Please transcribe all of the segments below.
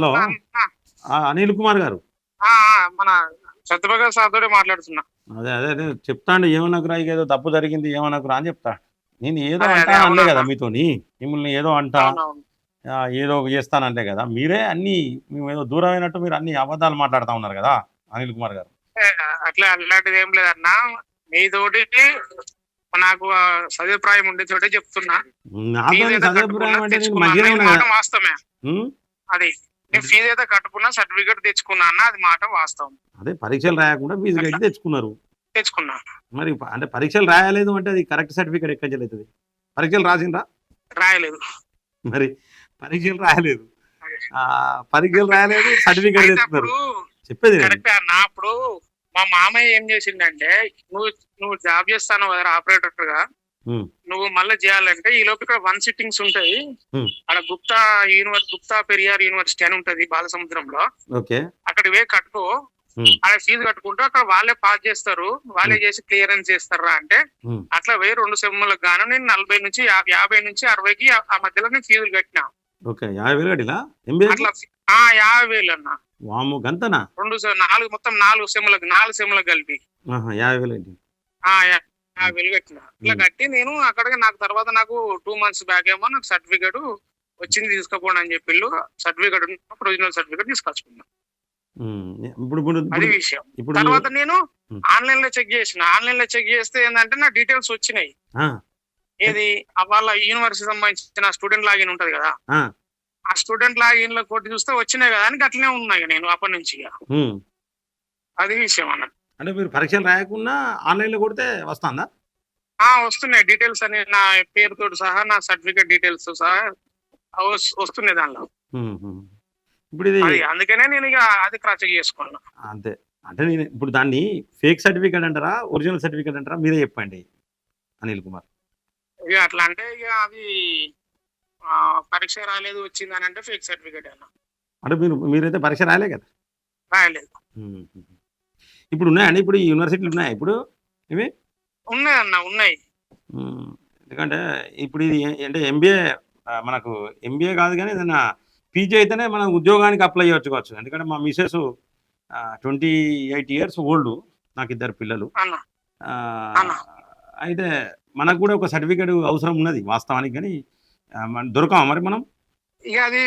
Hello. Anil Kumar గారు. మన Satya Prakash sir తోటి మాట్లాడుతున్నా. అదే అదే అదే చెప్తాండు ఏమనకురా ఇక ఏదో తప్పు జరిగింది ఏమనకురా అని చెప్తా. నేను ఏదో అంటా అవునా. కదా మీతోని మిమ్మల్ని ఏదో అంటా. ఏదో చేస్తానంటే కదా మీరే అన్ని మేము ఏదో దూరం అయినట్టు మీరు అన్ని అబద్ధాలు మాట్లాడుతూ ఉన్నారు కదా అనిల్ కుమార్ గారు. అట్లా అలాంటిది ఏం లేదన్నా మీతోటి నాకు ఆ, సదుపాయం ఉండే చోటే చెప్తున్నా. అన్న, వాస్తవమే అది. నేను ఫీజు అయితే కట్టుకున్నా సర్టిఫికేట్ తెచ్చుకున్నా అన్న అది మాట వాస్తవం. అదే పరీక్షలు రాయకుండా ఫీజు కట్టి తెచ్చుకున్నారు. తెచ్చుకున్నా. మరి అంటే పరీక్షలు రాయలేదు అంటే అది కరెక్ట్ సర్టిఫికేట్ ఎక్కడ చెల్లుతుంది పరీక్షలు రాసిండ్రా? రాయలేదు. మరి పరీక్షలు రాయలేదు. ఆ పరీక్షలు రాయలేదు సర్టిఫికేట్ తెచ్చుకున్నారు. చెప్పేది. కరెక్ట్ అన్న అప్పుడు మా మామయ్య ఏం చేసిండంటే నువ్వు నువ్వు జాబ్ చేస్తాను కదా ఆపరేటర్గా ఉమ్, నువ్వు మళ్ళీ చేయాలంటే ఈ లోపు ఇక్కడ వన్ సిట్టింగ్స్ ఉంటాయి. అక్కడ గుప్తా యూనివర్సి గుప్తా పెరియార్ యూనివర్సిటీ అని ఉంటది బాలసముద్రంలో. అక్కడ వే కట్టుకో. అక్కడ ఫీజు కట్టుకుంటూ అక్కడ వాళ్ళే పాస్ చేస్తారు. వాళ్ళే చేసి క్లియరెన్స్ చేస్తారా అంటే అట్లా వే రెండు సెమ్ములకు గాను నేను నలభై నుంచి యాభై నుంచి అరవైకి ఆ- ఆ మధ్యలో నేను ఫీజులు కట్టినా. యాభై వేలు అన్న. వాము గంతనా? రెండు నాలుగు మొత్తం నాలుగు సెమ్ములకు నాలుగు సెమ్ములకు కలిపి. యాభై వేలు ఆ ఇట్లా. కట్టి నేను అక్కడికి నాకు తర్వాత నాకు టూ మంత్స్ బ్యాక్ ఏమో నాకు సర్టిఫికేట్ వచ్చింది తీసుకోపోండి అని చెప్పి సర్టిఫికేట్ ప్రొవిజనల్ సర్టిఫికేట్ తీసుకొచ్చుకున్నా. ఇప్పుడు అది విషయం. తర్వాత నేను. ఆన్లైన్లో చెక్ చేసిన. ఆన్లైన్లో చెక్ చేస్తే ఏంటంటే నా డీటెయిల్స్ వచ్చినాయి. ఏది? వాళ్ళ యూనివర్సిటీ సంబంధించిన స్టూడెంట్ లాగిన్ ఉంటది కదా. ఆ, స్టూడెంట్ లాగిన్లో కొట్టి చూస్తే వచ్చినాయి కదా అని అట్లనే ఉన్నాయి నేను అప్పటి నుంచి. అది విషయం అన్నట్టు. అంటే మీరు పరీక్షలు రాయకుండా ఆన్లైన్లో కొడితే వస్తుందా? ఆ వస్తున్నాయి. డీటెయిల్స్ అని నా పేరుతో సహా నా సర్టిఫికేట్ డీటెయిల్స్ సహా వస్తున్నాయి దానిలో. ఇప్పుడు ఇది అది అందుకనే నేను ఇక అది క్రాచ్ చేసుకున్నా. అంతే అంటే నేను ఇప్పుడు దాన్ని ఫేక్ సర్టిఫికేట్ అంటారా ఒరిజినల్ సర్టిఫికేట్ అంటారా? మీరే చెప్పండి అనిల్ కుమార్. ఇక అట్లా అంటే ఇక అది పరీక్ష రాలేదు వచ్చింది అని అంటే ఫేక్ సర్టిఫికేట్ అన్న. అంటే మీరు మీరైతే పరీక్ష రాయలే కదా? రాయలేదు. ఇప్పుడు ఉన్నాయండి ఇప్పుడు ఈ యూనివర్సిటీలు ఉన్నాయి ఇప్పుడు? ఇవి? ఉన్నాయి. అన్న ఉన్నాయి ఎందుకంటే ఇప్పుడు ఇది అంటే ఎంబీఏ మనకు ఎంబీఏ కాదు కానీ ఏదైనా పీజీ అయితేనే మనం ఉద్యోగానికి అప్లై చేయవచ్చు కావచ్చు. ఎందుకంటే మా Mrs twenty eight years old నాకు ఇద్దరు పిల్లలు. అయితే మనకు కూడా ఒక సర్టిఫికేట్ అవసరం ఉన్నది వాస్తవానికి కానీ దొరకమా మరి మనం? ఇక అది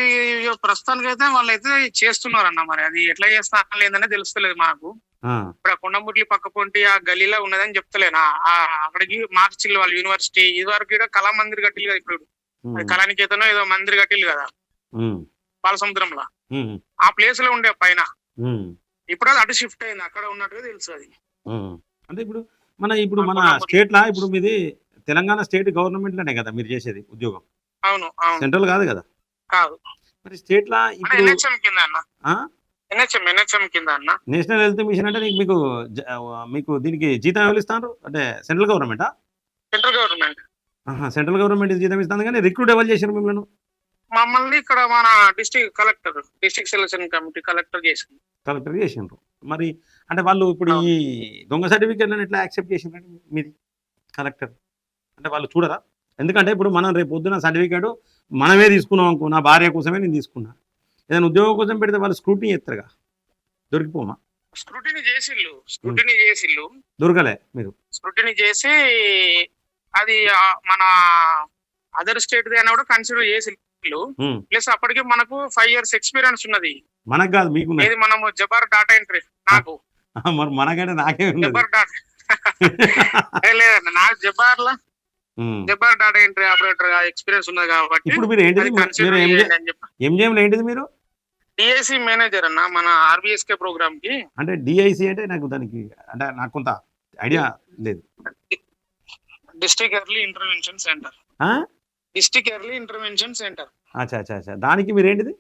ప్రస్తుతానికి అయితే వాళ్ళు అయితే చేస్తున్నారు అన్న మరి. అది ఎట్లా చేస్తా లేదనే తెలుస్తలేదు మాకు. ఇప్పుడు ఆ కొండముట్లి పక్క పొంటి ఆ గలీలో ఉన్నదని చెప్తలేనా. ఆ అక్కడికి మార్చిల్ వాళ్ళ యూనివర్సిటీ ఇది వరకు కూడా కళామందిర్ కట్టిల్లు కదా ఇప్పుడు. కళానికేతనో ఏదో మందిర్ కట్టిల్లు కదా. ఉమ్, బాలసముద్రంలో. ఉమ్, ఆ ప్లేస్లో ఉండే పైన. ఇప్పుడు అది అటు షిఫ్ట్ అయింది. అక్కడ ఉన్నట్టుగా తెలుసు అది. అంటే ఇప్పుడు మన ఇప్పుడు మన. స్టేట్ లా ఇప్పుడు మీది తెలంగాణ స్టేట్ గవర్నమెంట్లోనే కదా మీరు చేసేది ఉద్యోగం. అవును అవును. సెంట్రల్ కాదు కదా? కాదు. మరి స్టేట్ లా ఇప్పుడు నేషనల్ హెల్త్ మిషన్ అంటే మీకు మీకు దీనికి జీతం ఎవరు ఇస్తారు అంటే సెంట్రల్ గవర్నమెంటా సెంట్రల్ గవర్నమెంట్. సెంట్రల్ గవర్నమెంట్ జీతం ఇస్తుంది కానీ రిక్రూట్ ఎవరు చేశారు మిమ్మల్ని? మమ్మల్ని ఇక్కడ మన district collector district selection committee collector చేసింది. కలెక్టర్ చేసిండ్రు. మరి అంటే వాళ్ళు ఇప్పుడు ఈ దొంగ సర్టిఫికేట్లను ఎట్లా యాక్సెప్ట్ చేసిండ్రండి మీది కలెక్టర్? అంటే వాళ్ళు చూడరా? ఎందుకంటే ఇప్పుడు మనం రేపు పొద్దున సర్టిఫికేట్ మనమే తీసుకున్నాం అనుకో నా భార్య కోసమే నేను తీసుకున్నా. ఏదైనా ఉద్యోగం కోసం పెడితే వాళ్ళు స్క్రూటినీ ఎత్తరుగా దొరికిపోమా? స్క్రూటినీ చేసిల్లు స్క్రూటినీ చేసిల్లు దొరకలే మీరు. స్క్రూటినీ చేసి అది మన అదర్ స్టేట్ అయినా కూడా కన్సిడర్ చేసిల్లు. ప్లస్ అప్పటికి మనకు ఫైవ్ ఇయర్స్ ఎక్స్పీరియన్స్ ఉన్నది. మనకు కాదు మీకు ఏది మనము జబార్ డాటా ఎంట్రీ నాకు. మరి మనకంటే నాకే జబార్ డాటా లేదన్న నాకు జబార్ లా. Jabbar data entry operator experience ఉన్నది కాబట్టి ఇప్పుడు మీరు ఏంటిది? అది మీరు ఏంటిది మీరు? డిఎస్సి మేనేజర్ అన్న మన ఆర్బిఎస్కే ప్రోగ్రామ్కి? అంటే డిఐసి అంటే నాకు దానికి అంటే నాకు కొంత ఐడియా లేదు. డిస్ట్రిక్ట్ ఎర్లీ ఇంటర్వెన్షన్ సెంటర్ ఆ? డిస్ట్రిక్ట్ ఎర్లీ ఇంటర్వెన్షన్ సెంటర్ అచ్చా అచ్చా అచ్చా. దానికి మీరు ఏంటిది?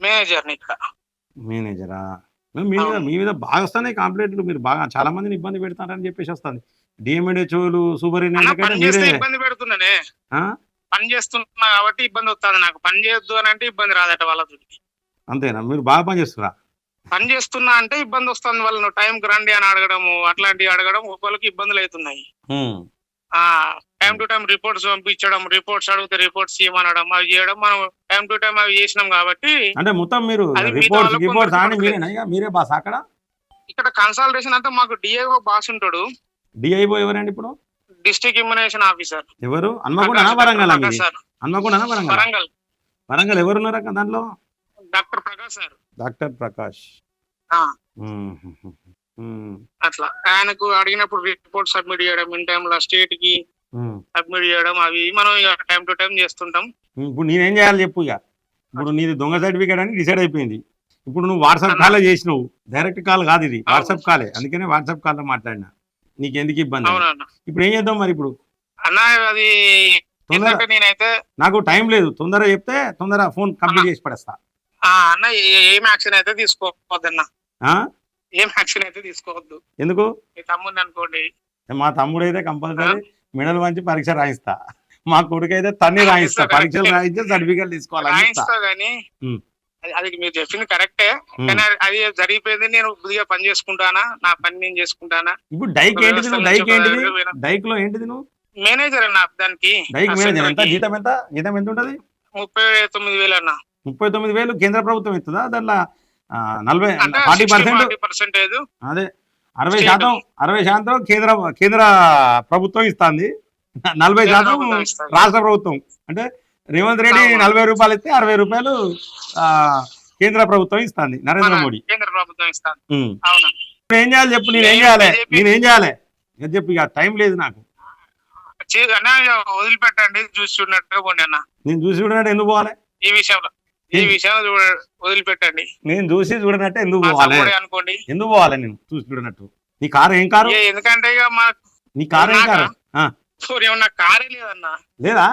మేనేజర్ ఇక్కడ. మేనేజరా మీ మీద. మీ మీద బాగా వస్తున్నాయి కంప్లైంట్లు మీరు బాగా చాలా మందిని ఇబ్బంది పెడతారని చెప్పేసి వస్తుంది. డిఎంఎడ్హెచ్ఓలు మీరే ఇబ్బంది పెడుతున్నానే? పని చేస్తున్నా కాబట్టి ఇబ్బంది వస్తుంది నాకు పని చేయొద్దు అని అంటే ఇబ్బంది రాదట వాళ్ళతో అంతేనా? మీరు బాగా పని చేస్తురా పని చేస్తున్నా అంటే ఇబ్బంది వస్తుంది వాళ్ళను. టైంకి రండి అని అడగడము అట్లాంటివి అడగడం ఒకరికి ఇబ్బందులు అవుతున్నాయి. టైం టు టైం రిపోర్ట్స్ పంపించడం రిపోర్ట్స్ అడిగితే రిపోర్ట్స్ ఇవ్వమనడం అవి చేయడం మనం టైం టు టైం అవి చేసినాం కాబట్టి అంటే మొత్తం మీరు రిపోర్ట్స్ రిపోర్ట్స్? మీరే బాస్ అక్కడ? ఇక్కడ కన్సల్టేషన్ అంతా మాకు డిఐఓ బాస్ ఉంటాడు. డిఐఓ ఎవరండి ఇప్పుడు? District immunisation officer. ఎవరు? హన్మకొండనా వరంగల్ హన్మకొండనా వరంగల్? వరంగల్. అక్క దాంట్లో? Doctor Prakash sir. Doctor Prakash. అట్లా. ఆయనకు అడిగినప్పుడు రిపోర్ట్ సబ్మిట్ చేయడం ఇన్ టైమ్లో స్టేట్కి. సబ్మిట్ చేయడం అవి మనం టైం టు టైం చేస్తుంటాం. ఇప్పుడు నేనేం చేయాలి చెప్పు ఇక ఇప్పుడు నీది దొంగ సర్టిఫికేట్ అని డిసైడ్ అయిపోయింది. ఇప్పుడు నువ్వు వాట్సాప్. కాలే చేసినావు. డైరెక్ట్ కాల్ కాదు ఇది. వాట్సాప్ కాలే. అందుకనే వాట్సాప్ కాల్లో మాట్లాడినా. నీకు ఎందుకు ఇబ్బంది ఇప్పుడు ఏం చేద్దాం మరి ఇప్పుడు? అన్న అది నేనైతే నాకు టైం లేదు. తొందరగా చెప్తే తొందర ఫోన్ కంప్లీట్ చేసి పడేస్తా. అన్న ఏ- యాక్షన్ అయితే తీసుకోవద్దన్న? ఏం యాక్షన్ అయితే తీసుకోవద్దు. ఎందుకు? మీ తమ్ముడిని అనుకోండి. మా తమ్ముడు అయితే కంపల్సరీ మెడల్ మంచి పరీక్ష రాయిస్తా. మా కొడుకు అయితే తన్ని రాయిస్తా. పరీక్షలు. రాయించి సర్టిఫికేట్ రాయిస్తా ఉమ్. అది- మీరు చెప్పింది కరెక్టే ఉమ్. కానీ అది- జరిగిపోయింది నేను బుద్ధిగా పని చేసుకుంటానా? నా పని నేను చేసుకుంటానా? ఇప్పుడు డైక్ ఏంటిది డైక్ ఏంటిది? డైక్లో ఏంటిది నువ్వు? మేనేజర్ అన్న దానికి. డైక్ మేనేజర్ ఎంత? జీతం ఎంత? జీతం ఎంత ఉంటది ముప్పై తొమ్మిది వేలు అన్న. ముప్పై తొమ్మిది వేలు కేంద్ర ప్రభుత్వం ఇస్తుందా? దాంట్లో నలభై ఫార్టీ పర్సెంట్ అదే. అరవై. శాతం అరవై శాతం కేంద్ర కేంద్ర ప్రభుత్వం ఇస్తుంది. నలభై శాతం. రాష్ట్ర ప్రభుత్వం. అంటే రేవంత్ రెడ్డి. నలభై రూపాయలు ఇస్తే అరవై రూపాయలు ఆ, కేంద్ర ప్రభుత్వం ఇస్తుంది. నరేంద్ర మోడీ. కేంద్ర ప్రభుత్వం ఇస్తాను. అవునా. ఏం చేయాలి చెప్పు నేను ఏం చేయాలి నేను ఏం చేయాలి? నేను చెప్పు ఇక టైం లేదు నాకు. అన్న వదిలిపెట్టండి చూసి చూడనట్టుగా పోండి అన్న. నేను చూసి చూడనట్టు ఎందుకు పోవాలి? ఈ విషయంలో ఈ? విషయంలో వదిలిపెట్టండి. నేను చూసి చూడనట్టు ఎందుకు పోవాలి? అనుకోండి. ఎందుకు పోవాలి నేను చూసి చూడనట్టు? నీ కారు ఏం కారు? ఎందుకంటే ఇక మా నీ కారు ఏం కారు? ఏమన్నా కారే లేదన్న? లేదా?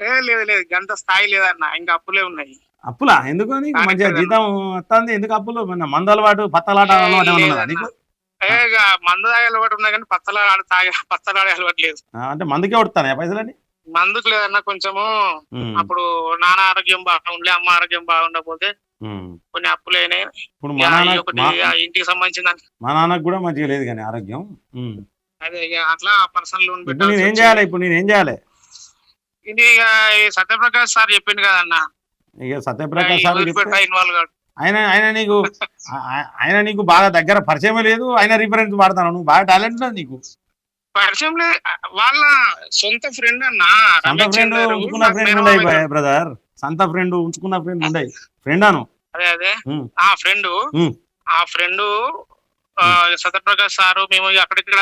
ఏ లేదు లేదు. గంత స్థాయి లేదన్న. ఇంకా అప్పులే ఉన్నాయి. అప్పులా? ఎందుకు మంచిగా? జీతం వస్తుంది? ఎందుకు అప్పులు? మన మందు అలవాటు పత్తలాట అలవాటు మందు తాగే అలవాటు ఉన్నా కానీ పచ్చలాడ తాగే పచ్చలాడే అలవాటు లేదు. అంటే మందుకే కొడతానే పైసలని మందుకు లేదన్న కొంచెము అప్పుడు నాన్న ఆరోగ్యం బాగుండే అమ్మ ఆరోగ్యం బాగుండకపోతే. కొన్ని అప్పులైనాయి ఇప్పుడు ఇంటికి సంబంధించిన మా నాన్నకు కూడా మంచిగా లేదు కానీ ఆరోగ్యం. అదే అట్లా పర్సనల్ లోన్ నేను ఏం చేయాలి ఇప్పుడు నేను ఏం చేయాలి? ఇది ఇక సత్యప్రకాష్ సార్ చెప్పింది కదన్న ఇక సత్యప్రకాష్ సార్ ఇన్వాల్వ్ కాదు ఆయన ఆయన నీకు ఆయన నీకు బాగా దగ్గర పరిచయమే లేదు ఆయన రిఫరెన్స్ వాడతాను నువ్వు బాగా టాలెంట్ ఉన్నది నీకు. పరిచయం లే వాళ్ళ సొంత ఫ్రెండ్ అన్న. సొంత ఫ్రెండ్ ఉంచుకున్న ఫ్రెండ్ అవుతాడు. బ్రదర్ సొంత ఫ్రెండ్ ఉంచుకున్న ఫ్రెండ్ ఉండయి ఫ్రెండ్ అను. అదే అదే. ఆ ఫ్రెండ్. ఆ ఫ్రెండ్ సత్యప్రకాష్ సారు మేము అక్కడిక్కడ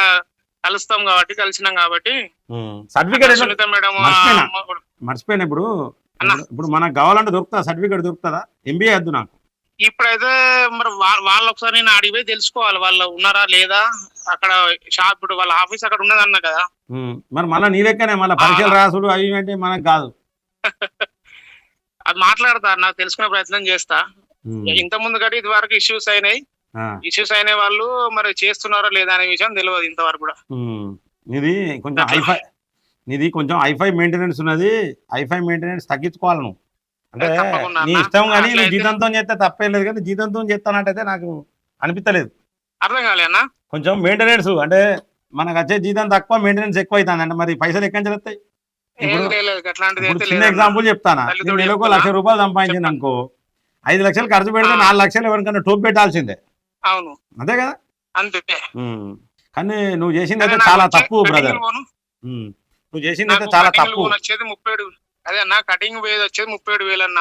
కలుస్తాం కాబట్టి కలిసినాం కాబట్టి. సర్టిఫికేట్ మేడం మర్చిపోయినా. ఇప్పుడు? అన్న. ఇప్పుడు- మనకు కావాలంటే దొరుకుతా సర్టిఫికేట్ దొరుకుతుందా? ఎంబీఏ వద్దు నాకు. ఇప్పుడైతే మరి వాళ్ళ ఒకసారి నేను అడిగి తెలుసుకోవాలి. వాళ్ళు ఉన్నారా లేదా? అక్కడ షాప్ ఇప్పుడు వాళ్ళ ఆఫీస్ అక్కడ ఉన్నదన్న కదా. ఉమ్. మరి మళ్ళీ నీ లెక్కనే మళ్ళీ పరీక్షలు రాసుడు అవి అంటే మనకు కాదు. అది మాట్లాడతా నాకు తెలుసుకునే ప్రయత్నం చేస్తా. ఇంత ముందు కంటే ఇది వరకు ఇష్యూస్ అయినాయి. ఇష్యూస్ అయిన వాళ్ళు మరి చేస్తున్నారా లేదా అనే విషయం తెలియదు ఇంతవరకు కూడా. నీది కొంచెం. ఐఫై నీది కొంచెం ఐఫై మెయింటెనెన్స్ ఉన్నది. ఐఫై మెయింటెనెన్స్ తగ్గించుకోవాలి నువ్వు. అంటే నీ. ఇష్టం కానీ నువ్వు జీతంతో చేస్తే తప్పేం లేదు కానీ జీతంతో చేస్తానంటే నాకు అనిపించలేదు అర్థం కాలే అన్న? కొంచెం మెయింటెనెన్స్ అంటే మనకు వచ్చే జీతం తక్కువ మెయింటెనెన్స్ ఎక్కువ అవుతుంది అంటే మరి పైసలు ఎక్కడి నుంచి వస్తాయి? చిన్న ఎగ్జాంపుల్ చెప్తానా? నెలకు. లక్ష రూపాయలు సంపాదించింది అనుకో. ఐదు లక్షలు ఖర్చు పెడితే. నాలుగు లక్షలు ఎవరికైనా టోప్ పెట్టాల్సిందే. అవును. అంతే కదా? అంతే. కానీ నువ్వు చేసింది అయితే చాలా తప్పు బ్రదర్ నువ్వు చేసింది అయితే చాలా తప్పు. వచ్చేది ముప్పై ఏడు అదే అన్న కటింగ్ వేది వచ్చేది ముప్పై ఏడు వేలు అన్న.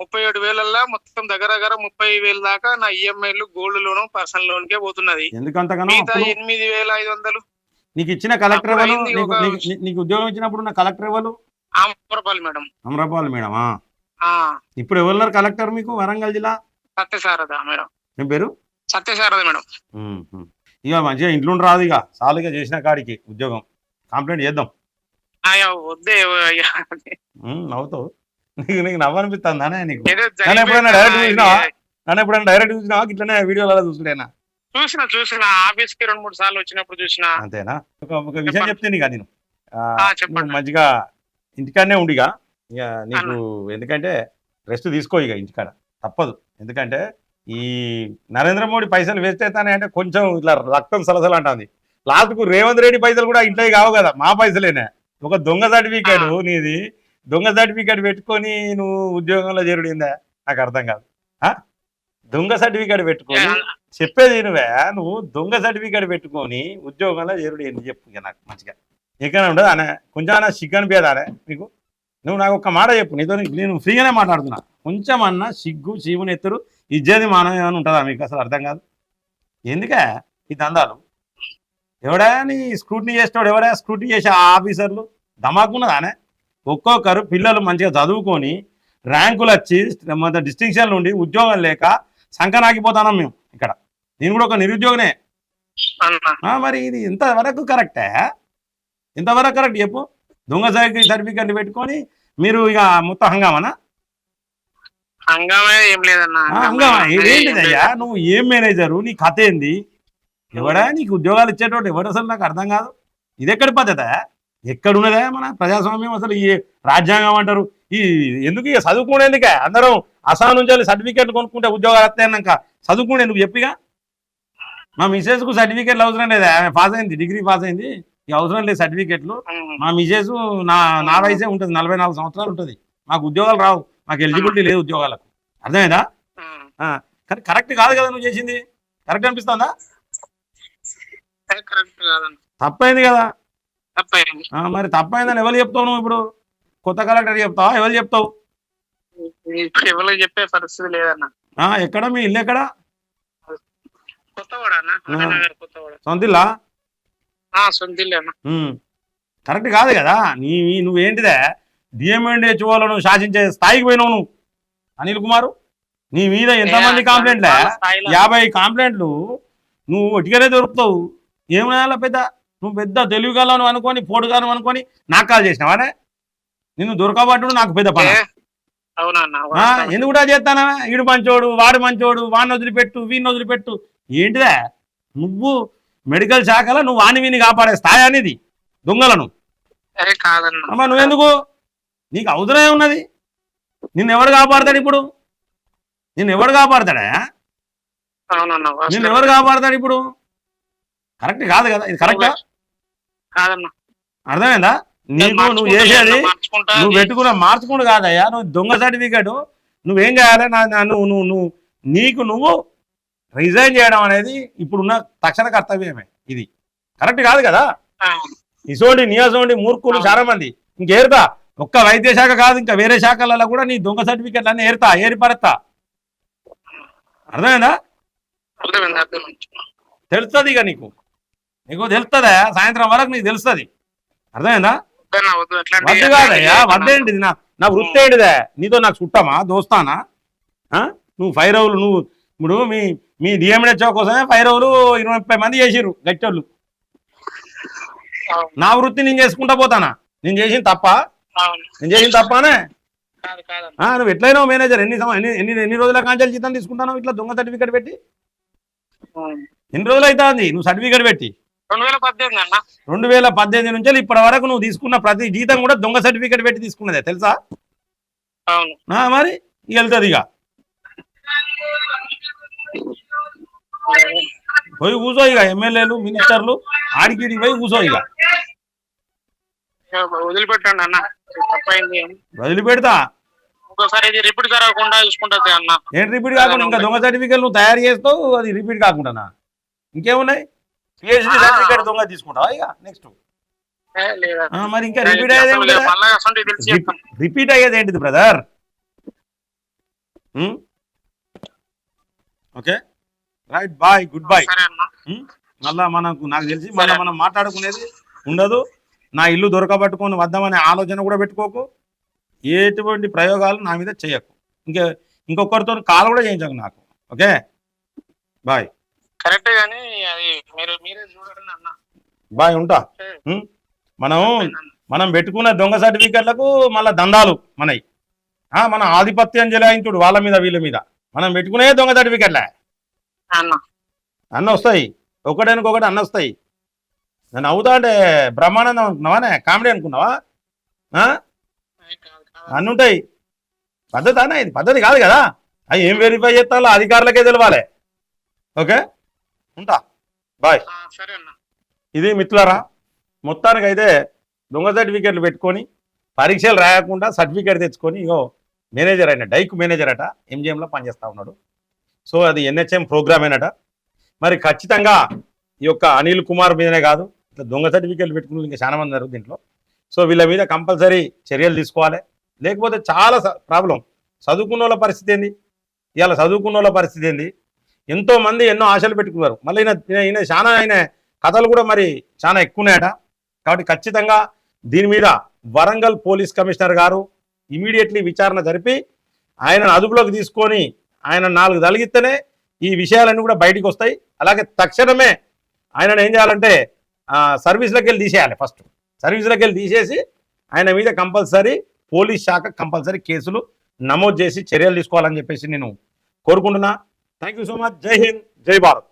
ముప్పై ఏడు వేలల్లో మొత్తం దగ్గర దగ్గర ముప్పై వేలు దాకా నా ఈఎంఐలు గోల్డ్ లోను పర్సనల్ లోన్ కే పోతున్నది. మిగతా ఎనిమిది వేల ఐదు వందలు. నీకు ఇచ్చిన కలెక్టర్ ఎవరు? నీకు నీ- ఉద్యోగం ఇచ్చినప్పుడు ఉన్న కలెక్టర్ ఎవరు? ఆంధ్రపాలి మేడం. అమరాపాల్ మేడమా? ఆ. ఇప్పుడు ఎవరున్నారు కలెక్టర్ మీకు వరంగల్ జిల్లా? సత్యసారద మేడం. ఏం పేరు? సత్యసారద మేడం. ఇక మంచిగా ఇంట్లో రాదు ఇక సాలుగా చేసిన కాడికి ఉద్యోగం. కంప్లైంట్ చేద్దాం. నవ్వుతావు. నీకు నీకు నవ్వనిపిస్తుంది నీకు. ఎప్పుడైనా డైరెక్ట్? ఇది. నన్ను ఎప్పుడైనా డైరెక్ట్ చూసినావా? ఇట్లనే వీడియోలలో చూసుడేనా చూసిన చూసిన. ఆఫీస్కి రెండు మూడు సార్లు వచ్చినప్పుడు చూసిన. అంతేనా? ఒక ఒక విషయం. చెప్తే నీకు నేను. చెప్పండి. నువ్వు మంచిగా ఇంటికాడనే ఉండిగా. ఇక నీకు ఎందుకంటే రెస్ట్ తీసుకో ఇక ఇంటికాడ. తప్పదు. ఎందుకంటే ఈ నరేంద్ర మోడీ పైసలు వేస్ట్ అవుతానే అంటే కొంచెం ఇట్లా రక్తం సలసలు అంటుంది. లాస్ట్కు రేవంత్ రెడ్డి పైసలు కూడా ఇంట్లో కావు కదా మా పైసలేనే. ఒక దొంగ సర్టిఫికేట్ నీది దొంగ సర్టిఫికేట్ పెట్టుకొని నువ్వు ఉద్యోగంలో చేరుడిందా? నాకు అర్థం కాదు. ఆ? దొంగ సర్టిఫికేట్ పెట్టుకొని చెప్పేది నువ్వే నువ్వు దొంగ సర్టిఫికేట్ పెట్టుకొని ఉద్యోగంలో చేరుడు ఏంటి చెప్పు నాకు మంచిగా. ఎక్కడ ఉండదు అనే? కొంచెం అన్న సిగ్గు అనిపించదానే నీకు? నువ్వు నాకు ఒక మాట చెప్పు నీతో నేను ఫ్రీగానే మాట్లాడుతున్నా. కొంచెం అన్న సిగ్గు చీముని ఎత్తురు ఇజ్జేది మానవ ఏమైనా ఉంటుందా మీకు? అసలు అర్థం కాదు. ఎందుకే? ఈ దందాలు. ఎవడా నీ స్క్రూటినీ చేసేవాడు ఎవడా స్క్రూటినీ చేసే ఆ ఆఫీసర్లు ధమాకున్నదానే? ఒక్కొక్కరు పిల్లలు మంచిగా చదువుకొని ర్యాంకులు వచ్చి మన డిస్టింక్షన్లు ఉండి ఉద్యోగం లేక సంకనాగిపోతాం మేము ఇక్కడ. నేను కూడా ఒక నిరుద్యోగనే. మరి ఇది ఇంతవరకు కరెక్టే? ఇంతవరకు కరెక్ట్ చెప్పు. దొంగ సర్టిఫికెట్ పెట్టుకొని మీరు ఇక మొత్తం హంగామనా? ఇదేంటిదయ్యా నువ్వు ఏం మేనేజరు? నీ కథ ఏంది? ఎవడా? నీకు ఉద్యోగాలు ఇచ్చేటోడు ఎవడు అసలు? నాకు అర్థం కాదు. ఇది ఎక్కడి పద్ధత? ఎక్కడున్నదే మన ప్రజాస్వామ్యం అసలు? ఈ రాజ్యాంగం అంటారు. ఈ ఎందుకు ఇక చదువుకునేందుకే అందరం అసాం నుంచి సర్టిఫికేట్లు కొనుక్కుంటే ఉద్యోగాలు వస్తాయన్నాక చదువుకునే నువ్వు చెప్పిగా? మా మిసెస్కు సర్టిఫికేట్లు అవసరం లేదా? ఆమె పాస్ అయింది డిగ్రీ పాస్ అయింది. ఇక అవసరం లేదు సర్టిఫికేట్లు. మా మిసెస్ నా నా వయసే ఉంటుంది నలభై నాలుగు సంవత్సరాలు ఉంటుంది. మాకు ఉద్యోగాలు రావు. మాకు ఎలిజిబిలిటీ లేదు ఉద్యోగాలకు. అర్థమైందా? కానీ కరెక్ట్ కాదు కదా నువ్వు చేసింది? కరెక్ట్ అనిపిస్తుందా? తప్పైంది కదా. మరి తప్పైందని ఎవరు చెప్తావు నువ్వు ఇప్పుడు? కొత్త కలెక్టర్ చెప్తావా? ఎవరు చెప్తావు? చెప్పే పరిస్థితి లేదన్న. ఎక్కడ? మీ ఇల్లు ఎక్కడ? సొంతిల్లా ఆ సొంత ఇల్లు అన్న. ఉమ్. కరెక్ట్ కాదు కదా. నీ నువ్వేంటిదే? డిఎంఎండ్హెచ్ఓలను శాసించే స్థాయికి పోయినావు నువ్వు. అనిల్ కుమారు నీ మీద ఎంతమంది కాంప్లైంట్లే యాభై కాంప్లైంట్లు నువ్వు ఒటిగానే దొరుకుతావు. ఏమన్నా పెద్ద? నువ్వు పెద్ద తెలివిగాలను అనుకొని పోటుగాను అనుకొని నాకు కాల్ చేసినావానే నిన్ను దొరకబట్టుడు నాకు పెద్ద పని. ఎందుకు కూడా చేస్తానా? ఈడు మంచోడు వాడు మంచోడు వాడిని వదిలిపెట్టు వీడిని వదిలిపెట్టు. ఏంటిదే? నువ్వు మెడికల్ శాఖలో నువ్వు వాణి వీని కాపాడే స్థాయి అనేది దొంగలను. నువ్వెందుకు? నీకు అవసరమే ఉన్నది. నిన్ను ఎవడు కాపాడతాడు ఇప్పుడు? నిన్ను ఎవడు కాపాడతాడా? అవునన్న నిన్ను వాస్తవం. ఎవరు కాపాడతాడు ఇప్పుడు? కరెక్ట్ కాదు కదా? ఇది కరెక్టా? అర్థమైందా? నీకు నువ్వు చేసేది నువ్వు పెట్టుకున్న మార్చుకుంటూ కాదయ్యా. నువ్వు దొంగ సర్టిఫికేట్. నువ్వేం చేయాలి? నువ్వు నువ్వు నువ్వు నీకు నువ్వు రిజైన్ చేయడం అనేది ఇప్పుడున్న తక్షణ కర్తవ్యమే ఇది. కరెక్ట్ కాదు కదా? ఇసోంటి నియోసోంటి మూర్ఖులు చాలా మంది ఇంకేరుతా? ఒక్క వైద్య శాఖ కాదు ఇంకా వేరే శాఖలలో కూడా నీ దొంగ సర్టిఫికెట్లు అన్నీ ఏరుతా ఏరి పరెత్తా అర్థమైందా? తెలుస్తుంది ఇక నీకు. నీకు తెలుస్తుందా? సాయంత్రం వరకు నీకు తెలుస్తుంది. అర్థమైందా? వద్దు కాదయ్యా వద్దేంటిది? నా నా వృత్తి ఏంటిదే? నీతో నాకు చుట్టమా? దోస్తానా? ఆ? నువ్వు ఫైవ్ రోజులు నువ్వు ఇప్పుడు మీ మీ డిఎంహెచ్ఓ కోసమే ఫైవ్ రోజులు ఇరవై ముప్పై మంది చేసిర్రు గట్టోళ్ళు నా వృత్తి నేను చేసుకుంటా పోతానా? నేను చేసిన తప్ప? నేను చేసిన తప్పనే? నువ్వు ఎట్లయినా మేనేజర్? ఎన్ని ఎన్ని ఎన్ని రోజుల కాంచాలు జీతం తీసుకుంటాను ఇట్లా దొంగ సర్టిఫికేట్ పెట్టి. ఎన్ని రోజులు అవుతుంది నువ్వు సర్టిఫికేట్ పెట్టి? రెండు వేల పద్దెనిమిది నుంచి ఇప్పటి వరకు నువ్వు తీసుకున్న ప్రతి జీతం కూడా దొంగ సర్టిఫికేట్ పెట్టి తీసుకున్నదే తెలుసా? మరి? వెళ్తుంది ఇక. పోయి కూసో ఇక ఎమ్మెల్యేలు మినిస్టర్లు ఆడికిడి పోయి ఇక ఇక. వదిలిపెట్టండి అన్న. తప్పైంది. వదిలిపెడతా. ఇంకోసారి ఇది రిపీట్ జరగకుండా చూసుకుంటుంది అన్న. ఏంటి రిపీట్ కాకుండా? ఇంకా దొంగ సర్టిఫికేట్ నువ్వు తయారు చేస్తావు అది రిపీట్ కాకుండానా? ఇంకేమున్నాయి? పిహెచ్డి సర్టిఫికేట్ దొంగ తీసుకుంటావా? ఇక నెక్స్ట్. మరి ఇంకా రిపీట్ అయ్యేది రిపీట్ అయ్యేది ఏంటిది brother okay right boy good boy మళ్ళా మనకు నాకు తెలిసి మళ్ళీ మనం మాట్లాడుకునేది ఉండదు. నా ఇల్లు దొరకబట్టుకొని వద్దామనే ఆలోచన కూడా పెట్టుకోకు. ఎటువంటి ప్రయోగాలు నా మీద చేయకు. ఇంకా ఇంకొకరితో కాల్ కూడా చేయించకు నాకు. ఓకే? బాయ్. కరెక్ట్ గానీ అది మీరు మీరే చూడండి అన్న. బాయ్ ఉంటా? మనం మనం పెట్టుకున్న దొంగ సర్టిఫికెట్లకు మళ్ళా దందాలు మనవి మన ఆధిపత్యం చెలాయించుడు వాళ్ళ మీద వీళ్ళ మీద. మనం పెట్టుకునే దొంగ సర్టిఫికెట్లే. అన్న. అన్న వస్తాయి. ఒకటానికొకటి అన్న వస్తాయి. నేను అవుతా అంటే బ్రహ్మానందం అనుకున్నావానే కామెడీ అనుకున్నావా. అన్ని ఉంటాయి పద్ధతి అన్న ఇది? పద్ధతి కాదు కదా. అవి ఏం వెరిఫై చేస్తాలో అధికారులకే తెలవాలి. ఓకే? ఉంటా. బాయ్. ఇది మిత్రులారా మొత్తానికి అయితే దొంగ సర్టిఫికేట్లు పెట్టుకొని పరీక్షలు రాయకుండా సర్టిఫికేట్ తెచ్చుకొని ఇగో మేనేజర్ అయిన డైక్ మేనేజర్ అట ఎంజిఎంలో పనిచేస్తూ ఉన్నాడు. సో అది ఎన్హెచ్ఎం ప్రోగ్రామ్ అయినట మరి ఖచ్చితంగా ఈ యొక్క అనిల్ కుమార్ మీదనే కాదు ఇట్లా దొంగ సర్టిఫికేట్లు పెట్టుకున్న ఇంకా చాలా మంది ఉన్నారు దీంట్లో. సో వీళ్ళ మీద కంపల్సరీ చర్యలు తీసుకోవాలి. లేకపోతే చాలా ప్రాబ్లం. చదువుకున్న వాళ్ళ పరిస్థితి ఏంది? ఇవాళ చదువుకున్న వాళ్ళ పరిస్థితి ఏంది? ఎంతోమంది ఎన్నో ఆశలు పెట్టుకున్నారు. మళ్ళీ ఈయన చాలా ఆయన కథలు కూడా మరి చాలా ఎక్కువ ఉన్నాయట కాబట్టి ఖచ్చితంగా దీని మీద వరంగల్ పోలీస్ కమిషనర్ గారు ఇమీడియట్లీ విచారణ జరిపి ఆయనను అదుపులోకి తీసుకొని ఆయన నాలుగు తలిగిస్తేనే ఈ విషయాలన్నీ కూడా బయటికి వస్తాయి. అలాగే తక్షణమే ఆయనను ఏం చేయాలంటే సర్వీస్లోకి వెళ్ళి తీసేయాలి ఫస్ట్. సర్వీస్లోకి వెళ్ళి తీసేసి ఆయన మీద కంపల్సరీ పోలీస్ శాఖ కంపల్సరీ కేసులు నమోదు చేసి చర్యలు తీసుకోవాలని చెప్పేసి నేను కోరుకుంటున్నా. థ్యాంక్ యూ సో మచ్ జై హింద్ జై భారత్